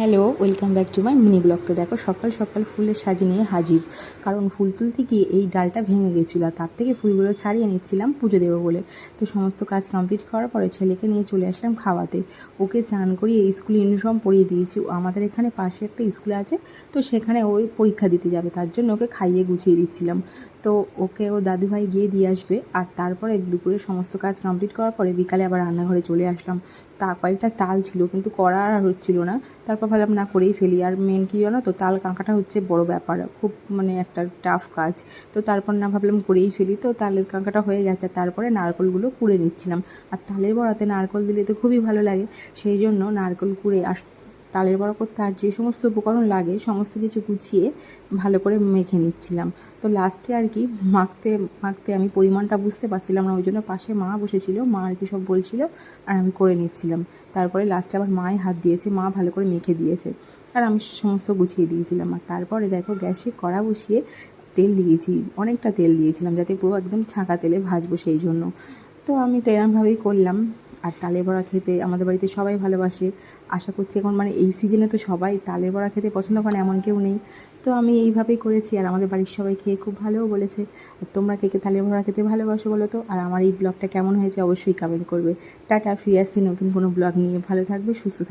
Hello welcome back to my mini blog তো দেখো, সকাল সকাল ফুলের সাজি নিয়ে হাজির। কারণ ফুল তুলতে গিয়ে এই ডালটা ভেঙে গেছিল, আর তার থেকে ফুলগুলো ছাড়িয়ে নিচ্ছিলাম পুজো দেবো বলে। তো সমস্ত কাজ কমপ্লিট করার পরে ছেলেকে নিয়ে চলে আসলাম খাওয়াতে। ওকে চান করিয়ে স্কুল ইউনিফর্ম পরিয়ে দিয়েছি। আমাদের এখানে পাশে একটা স্কুল আছে, তো সেখানে ওই পরীক্ষা দিতে যাবে, তার জন্য ওকে খাইয়ে গুছিয়ে দিচ্ছিলাম। তো ওকে ও দাদুভাই গিয়ে দিয়ে আসবে। আর তারপরে দুপুরে সমস্ত কাজ কমপ্লিট করার পরে বিকালে আবার রান্নাঘরে চলে আসলাম। তা কয়েকটা তাল ছিল, কিন্তু করা আর হচ্ছিল না। তারপর ভাবলাম, না, করেই ফেলি। আর মেন কী জানো তো, তাল কাঁকাটা হচ্ছে বড় ব্যাপার, খুব মানে একটা টাফ কাজ। তো তারপর না ভাবলাম, করেই ফেলি। তো তালের কাঁকাটা হয়ে গেছে। তারপরে নারকলগুলো কুড়ে নিচ্ছিলাম। আর তালের বড়াতে নারকল দিলে তো খুবই ভালো লাগে। সেই জন্য নারকল কুড়ে আস তালের বড়া করতে আর যে সমস্ত উপকরণ লাগে, সমস্ত কিছু গুছিয়ে ভালো করে মেখে নিচ্ছিলাম। তো লাস্টে আর কি মাখতে মাখতে আমি পরিমাণটা বুঝতে পারছিলাম না, ওই জন্য পাশে মা বসেছিল, মা আর কি সব বলছিল, আর আমি করে নিচ্ছিলাম। তারপরে লাস্টে আবার মাই হাত দিয়েছে, মা ভালো করে মেখে দিয়েছে, আর আমি সমস্ত গুছিয়ে দিয়েছিলাম। আর তারপরে দেখো গ্যাসে কড়া বসিয়ে তেল দিয়েছি, অনেকটা তেল দিয়েছিলাম, যাতে পুরো একদম ছাঁকা তেলে ভাজবো সেই জন্য। তো আমি তো এরমভাবেই করলাম। আর তালে বড়া খেতে আমাদের বাড়িতে সবাই ভালোবাসে। আশা করছি এখন মানে এই সিজনে তো সবাই তালের বড়া খেতে পছন্দ করে এমন কেউ নেই। তো আমি এইভাবেই করেছি আর আমাদের বাড়ির সবাই খেয়ে খুব ভালোও বলেছে। আর তোমরা কে কে তালের বড়া খেতে ভালোবাসো বলো তো? আর আমার এই ব্লগটা কেমন হয়েছে অবশ্যই কমেন্ট করবে। টাটা, ফিরে আসছি নতুন কোনো ব্লগ নিয়ে। ভালো থাকবে, সুস্থ